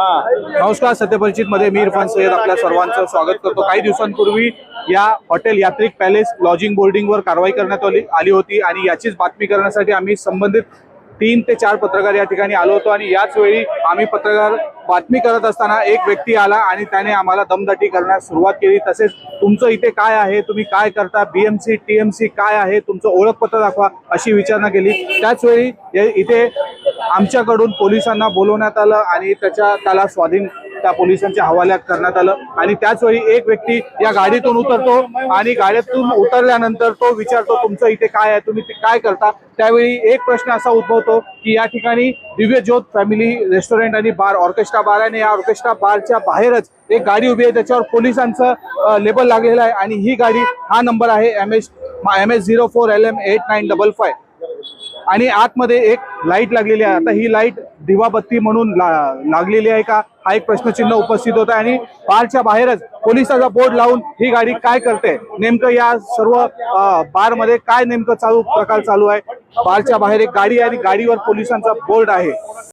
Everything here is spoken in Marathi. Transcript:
नमस्कार सत्यपरिचित मध्ये मी इरफान सय्यद आपल्या सर्वांचं स्वागत करतो. काही दिवसांपूर्वी या हॉटेल यात्रिक पॅलेस लॉजिंग बोर्डिंगवर कारवाई करण्यात आली आली होती आणि याचीच बातमी करण्यासाठी आम्ही संबंधित तीन ते चार पत्रकार या ठिकाणी आलो होतो आणि याच वेळी आम्ही पत्रकार बातमी करत असताना एक व्यक्ती आला आणि त्याने आम्हाला दमदाटी करण्यास सुरुवात केली. तसेच तुमचं इथे काय आहे? तुम्ही काय करता? बीएमसी टीएमसी काय आहे? तुमचं ओळखपत्र दाखवा अशी विचारणा केली. त्याच वेळी इथे आमच्याकडून पोलिसांना बोलवण्यात आलं आणि त्याच्या त्याला स्वाधीन त्या पोलिसांच्या हवाल्यात करण्यात आलं. आणि त्याच वेळी एक व्यक्ती या गाडीतून उतरतो आणि गाडीतून उतरल्यानंतर तो विचारतो तुमचं इथे काय आहे? तुम्ही ते काय करता? त्यावेळी एक प्रश्न असा उद्भवतो की या ठिकाणी दिव्य ज्योत फॅमिली रेस्टॉरंट आणि बार ऑर्केस्ट्रा बार आहे आणि या ऑर्केस्ट्रा बारच्या बाहेरच एक गाडी उभी आहे. त्याच्यावर पोलिसांचं लेबल लागलेलं आहे आणि ही गाडी हा नंबर आहे M S M S zero four L M eight nine double five. आणि आतमध्ये एक लाइट लागलेली आहे. आता ही लाइट दिवाबत्ती म्हणून ला- लागलेली आहे का? हा एक प्रश्नचिन्ह उपस्थित होत आहे आणि बारच्या बाहेरच पोलिसाचा बोर्ड लावून ही गाडी काय करते? नेमकं या सर्व बारमध्ये काय नेमकं चालू प्रकार चालू आहे? बारच्या बाहेर एक गाडी आहे आणि गाडीवर पोलिसांचा बोर्ड आहे.